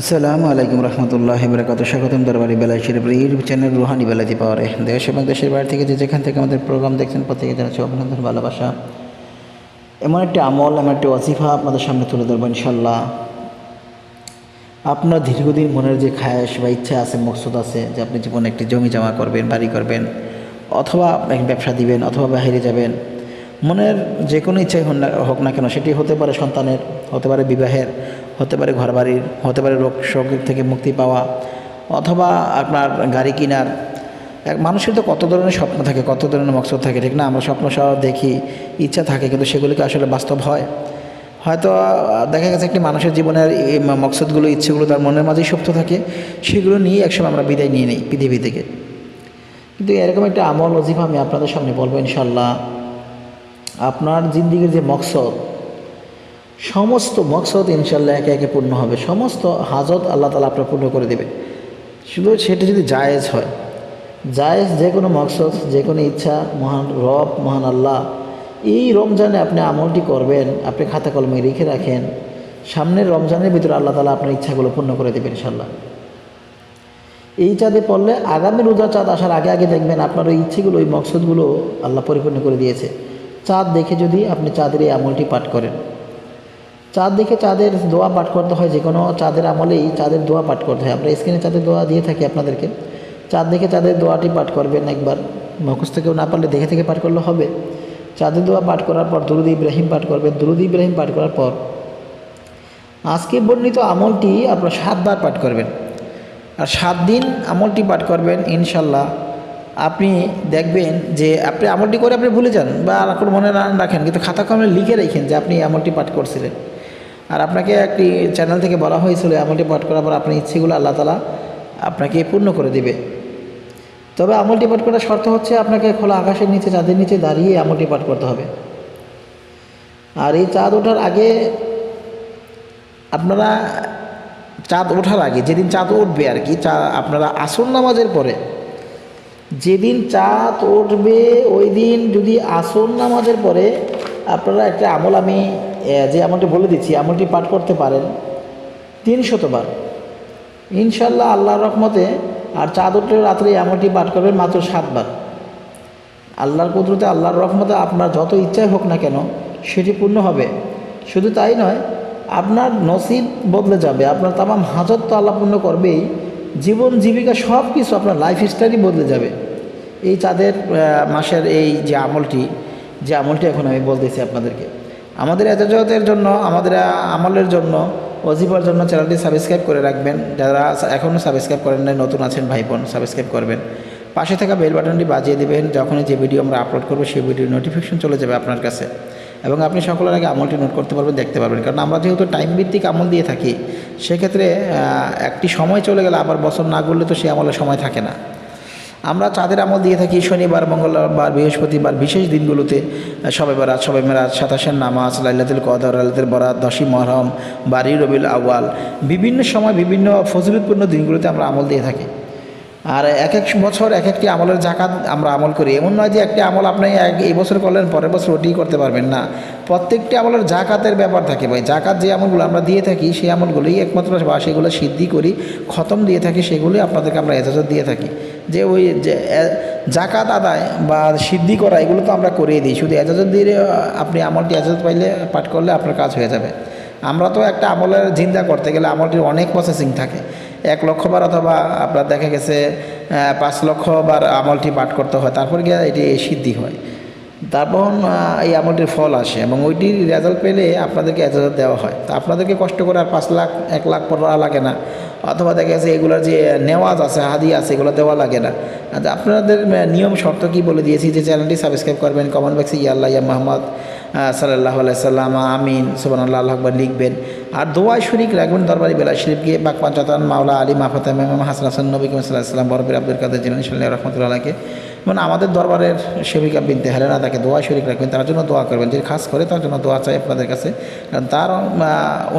আসসালামু আলাইকুম রহমতুল্লাহ বরকাত স্বাগতম দরবারি বেলায় শরীফ চ্যানেল রুহানি বেলাতি পাওয়ারে দেশ এবং দেশের বাইরে থেকে যে যেখান থেকে আমাদের প্রোগ্রাম দেখছেন, প্রত্যেকে জানাচ্ছি অভিনন্দন, ভালোবাসা। এমন একটি আমল, এমন একটি অজিফা আপনাদের সামনে তুলে ধরবো ইনশাল্লাহ আপনার দীর্ঘদিন মনের যে খায়াস বা ইচ্ছা আছে, মকসুদ আছে, যে আপনি জীবনে একটি জমি জমা করবেন, বাড়ি করবেন, অথবা আপনাকে ব্যবসা দিবেন, অথবা বাইরে যাবেন, মনের যে কোনো ইচ্ছাই হোক না কেন, সেটি হতে পারে সন্তানের, হতে পারে বিবাহের হতে পারে ঘরবাড়ির, হতে পারে রোগ শোক থেকে মুক্তি পাওয়া অথবা আপনার গাড়ি কেনার। এক মানুষের তো কত ধরনের স্বপ্ন থাকে, কত ধরনের মকসদ থাকে, ঠিক না? আমরা স্বপ্ন সহ দেখি, ইচ্ছা থাকে, কিন্তু সেগুলিকে আসলে বাস্তব হয়। হয়তো দেখা গেছে একটি মানুষের জীবনের মকসদগুলো, ইচ্ছেগুলো তার মনের মাঝেই সুপ্ত থাকে, সেগুলো নিয়ে একসময় আমরা বিদায় নিয়ে নিই পৃথিবী থেকে। কিন্তু এরকম একটা আমল অজিফা আমি আপনাদের সামনে বলব ইনশাল্লাহ আপনার জিন্দিগির যে মকসদ সমস্ত মকসদ ইনশাল্লাহ একে একে পূর্ণ হবে। সমস্ত হাজত আল্লাহ তালা আপনার পূর্ণ করে দেবে। শুধু সেটা যদি জায়েজ হয়, জায়েজ যে কোনো মকসদ, যে কোনো ইচ্ছা, মহান রব, মহান আল্লাহ, এই রমজানে আপনি আমলটি করবেন, আপনি খাতা কলমে রেখে রাখেন, সামনের রমজানের ভিতরে আল্লাহ তালা আপনার ইচ্ছাগুলো পূর্ণ করে দেবেন ইনশাল্লাহ এই চাঁদে পড়লে আগামী রোজা চাঁদ আসার আগে আগে দেখবেন আপনার ওই ইচ্ছেগুলো, ওই মকসদগুলো আল্লাহ পরিপূর্ণ করে দিয়েছে। চাঁদ দেখে যদি আপনি চাঁদের এই আমলটি পাঠ করেন চাঁদ দেখে চাঁদের দোয়া পাঠ করতে হয় যে কোনো চাঁদের আমলেই চাঁদের দোয়া পাঠ করতে হয়। আমরা স্ক্রিনে চাঁদের দোয়া দিয়ে থাকি আপনাদেরকে। চাঁদ দেখে চাঁদের দোয়াটি পাঠ করবেন একবার। মুখস্থ কেউ না পারলে দেখে থেকে পাঠ করলে হবে। চাঁদের দোয়া পাঠ করার পর দুরুদ ইব্রাহিম পাঠ করবেন। দুরুদ ইব্রাহিম পাঠ করার পর আজকে বর্ণিত আমলটি আপনার সাতবার পাঠ করবেন। আর সাত দিন আমলটি পাঠ করবেন ইনশাল্লাহ আপনি দেখবেন যে আপনি আমলটি করে আপনি ভুলে যান বা কোনো মনে রাখেন, কিন্তু খাতা কলমে লিখে রেখেন যে আপনি আমলটি পাঠ করছিলেন। আর আপনাকে একটি চ্যানেল থেকে বলা হয়েছিল, আমলটি পাঠ করার পর আপনার ইচ্ছেগুলো আল্লাহ তালা আপনাকে পূর্ণ করে দিবে। তবে আমলটি পাঠ করার শর্ত হচ্ছে আপনাকে খোলা আকাশের নিচে, চাঁদের নিচে দাঁড়িয়ে আমলটি পাঠ করতে হবে। আর এই চাঁদ ওঠার আগে আপনারা, চাঁদ ওঠার আগে, যেদিন চাঁদ উঠবে আর কি, চা আপনারা আসর নামাজের পরে, যেদিন চাঁদ উঠবে, ওই দিন যদি আসর নামাজের পরে আপনারা একটা আমল আমি যে আমলটি বলে দিচ্ছি আমলটি পাঠ করতে পারেন তিন শতবার ইনশাল্লাহ আল্লাহর রহমতে আর চাঁদ উঠলে রাত্রে আমলটি পাঠ করবেন মাত্র সাতবার আল্লাহর কুদরতে, আল্লাহর রহমতে আপনার যত ইচ্ছাই হোক না কেন সেটি পূর্ণ হবে। শুধু তাই নয়, আপনার নসিব বদলে যাবে, আপনার তামাম হাজত তো আল্লাহ পূর্ণ করবেই, জীবন, জীবিকা সব কিছু আপনার লাইফ স্টাইলই বদলে যাবে। এই চাঁদের মাসের এই যে আমলটি যে আমলটি এখন আমি বলতেছি আপনাদেরকে। আমাদের এজাজতের জন্য, আমাদের আমলের জন্য অজিফার জন্য চ্যানেলটি সাবস্ক্রাইব করে রাখবেন। যারা এখনও সাবস্ক্রাইব করেন নাই, নতুন আছেন, ভাই বোন, সাবস্ক্রাইব করবেন। পাশে থাকা বেল বাটনটি বাজিয়ে দেবেন, যখনই যে ভিডিও আমরা আপলোড করব, সেই ভিডিওর নোটিফিকেশন চলে যাবে আপনার কাছে। এবং আপনি সকলের আগে আমলটি নোট করতে পারবেন, দেখতে পারবেন। কারণ আমরা যেহেতু টাইম ভিত্তিক আমল দিয়ে থাকি, সেক্ষেত্রে একটি সময় চলে গেলে আবার বছর না করলে তো সেই আমলের সময় থাকে না। আমরা চাঁদের আমল দিয়ে থাকি শনিবার, মঙ্গলবার বৃহস্পতিবার, বিশেষ দিনগুলোতে, সবে বরাত, সবে মেরাজ, সাতাশের নামাজ, লাইলাতুল কদর আল্লাতুল বরাত, দশই মহরম বারি রবিল আওয়াল বিভিন্ন সময় বিভিন্ন ফজিলতপূর্ণ দিনগুলোতে আমরা আমল দিয়ে থাকি। আর এক এক বছর এক একটি আমলের জাকাত আমরা আমল করি। এমন নয় যে একটি আমল আপনি এক এই বছর করলেন, পরের বছর ওটি করতে পারবেন না। প্রত্যেকটি আমলের জাকাতের ব্যাপার থাকে ভাই। জাকাত যে আমলগুলো আমরা দিয়ে থাকি, সেই আমলগুলোই একমাত্র বা সেগুলো সিদ্ধি করি, খতম দিয়ে থাকি, সেগুলোই আপনাদেরকে আমরা এজাজত দিয়ে থাকি। যে ওই যে জাকাত আদায় বা সিদ্ধি করা, এগুলো তো আমরা করিয়ে দিই। শুধু এজাজত দিয়ে আপনি আমলটি এজাজত পাইলে, পাঠ করলে আপনার কাজ হয়ে যাবে। আমরা তো একটা আমলের জিন্দা করতে গেলে আমলটির অনেক প্রসেসিং থাকে। এক লক্ষ বার অথবা আপনার দেখা গেছে পাঁচ লক্ষ বার আমলটি পাঠ করতে হয়, তারপর গিয়ে এটি সিদ্ধি হয়। তারপর এই আমলটির ফল আসে এবং ওইটির রেজাল্ট পেলে আপনাদেরকে এজাজত দেওয়া হয়। তা আপনাদেরকে কষ্ট করে আর পাঁচ লাখ, এক লাখ পড়া লাগে না। অথবা দেখা গেছে এগুলোর যে নেওয়াজ আছে, হাদি আছে, এগুলো দেওয়া লাগে না। আপনাদের নিয়ম শর্ত কি বলে দিয়েছি? যে চ্যানেলটি সাবস্ক্রাইব করবেন কমেন্ট বক্সে ইয়া আল্লাহ ইয়া মোহাম্মদ সাল্লাহ সাল্লাম আমিন সুবান আল্লাহ আকবর লিখবেন। আর দোয়াই শরিক রাখবেন দরবারি বেলা শরীফকে। বাক পাঞ্চাতান মাওলা আলী মাহফাত হাসান হাসান নবী সাল্লাহ সাল্লাম বরবির আব্দুল কাদের জিলানি সাল্লাহ রহমতুল্লাহকে মানে আমাদের দরবারের সেবিকা বিনতে হেলেনা তাকে দোয়া শরিক রাখবেন তার জন্য দোয়া করবেন। যে খাস করে তার জন্য দোয়া চাই আপনাদের কাছে। কারণ তার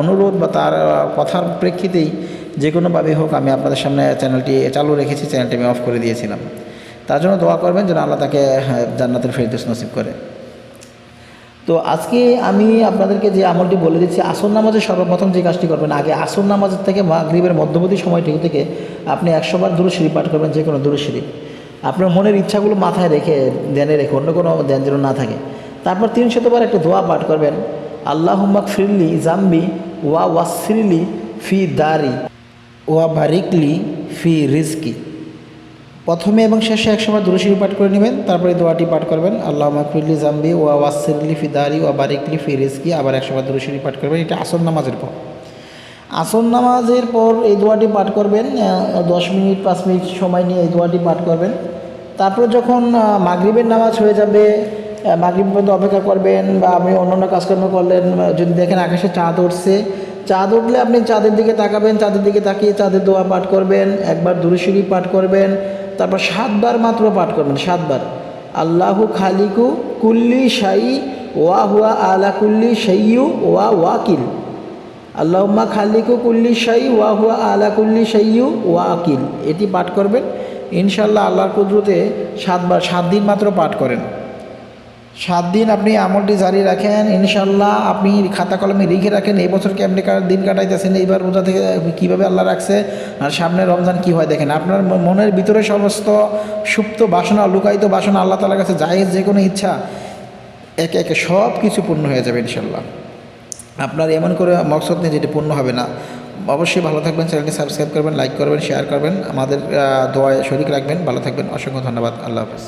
অনুরোধ বা তার কথার প্রেক্ষিতেই যে কোনোভাবে হোক আমি আপনাদের সামনে চ্যানেলটি চালু রেখেছি চ্যানেলটি আমি অফ করে দিয়েছিলাম। তার জন্য দোয়া করবেন যেন আল্লাহ তাকে হ্যাঁ, জান্নাতের ফেরদৌস নসিব করে। তো আজকে আমি আপনাদেরকে যে আমলটি বলে দিচ্ছি, আসর নামাজে সর্বপ্রথম যে কাজটি করবেন, আগে আসর নামাজের থেকে মাগরিবের মধ্যবর্তী সময়টুকু থেকে আপনি একশোবার দূর শরীফ পাঠ করবেন, যে কোনো দূর শরীফ। আপনার মনের ইচ্ছাগুলো মাথায় রেখে, ধ্যানে রেখে, অন্য কোনো ধ্যান যেন না থাকে। তারপর তিন শতবার একটা দোয়া পাঠ করবেন আল্লাহ ফিরলি জাম্বি ওয়া ওয়াসফিরলি ফি দারি ওয়া বারিকলি ফি রিজকি। প্রথমে এবং শেষে একসময় দুরুশরী পাঠ করে নেবেন, তারপরে দোয়াটি পাঠ করবেন। আল্লাহ মাকফিরলি জাম্বি ওয়া ওয়াসিরলি ফি দারি ওয়া বারিকলি ফি রিজকি, আবার একসময় দুরুশরী পাঠ করবেন। এটা আসর নামাজের পর। আসর নামাজের পর এই দোয়াটি পাঠ করবেন দশ মিনিট, পাঁচ মিনিট সময় নিয়ে এই দোয়াটি পাঠ করবেন। তারপর যখন মাগরিবের নামাজ হয়ে যাবে মাগরিব পর্যন্ত অপেক্ষা করবেন বা আপনি অন্যান্য কাজকর্ম করলেন যদি দেখেন আকাশে চাঁদ উঠছে, চাঁদ উঠলে আপনি চাঁদের দিকে তাকাবেন, চাঁদের দিকে তাকিয়ে চাঁদের দোয়া পাঠ করবেন, একবার দুরুশিরি পাঠ করবেন তারপর সাতবার মাত্র পাঠ করবেন, সাতবার। আল্লাহু খালিকু কুল্লি সাই ওয়া হুয়া আলা কুল্লি সাইউ ওয়া ওয়াকিল। আল্লাহম্মা খালিকু কুল্লি সাই ওয়া হুয়া আলা কুল্লি সাইউ ওয়া আকিল এটি পাঠ করবেন। ইনশাল্লাহ আল্লাহর কুদরতে সাতবার, সাত দিন মাত্র পাঠ করেন। সাত দিন আপনি আমলটি জারি রাখেন ইনশাল্লাহ আপনি খাতা কলমে লিখে রাখেন, এই বছর কেমনি দিন কাটাইতেছেন, এইবার রোজা থেকে কীভাবে আল্লাহ রাখছে, আর সামনে রমজান কী হয় দেখেন, আপনার মনের ভিতরে সমস্ত সুপ্ত বাসনা, লুকায়িত বাসনা আল্লাহ তালার কাছে জায়েজ যে কোনো ইচ্ছা, একে একে সব কিছু পূর্ণ হয়ে যাবে ইনশাল্লাহ আপনার এমন করে মকসদ নেই যেটি পূর্ণ হবে না। অবশ্যই ভালো থাকবেন, চ্যানেলটি সাবস্ক্রাইব করবেন, লাইক করবেন, শেয়ার করবেন, আমাদের দোয়ায় শরিক রাখবেন। ভালো থাকবেন, অসংখ্য ধন্যবাদ, আল্লাহ হাফেজ।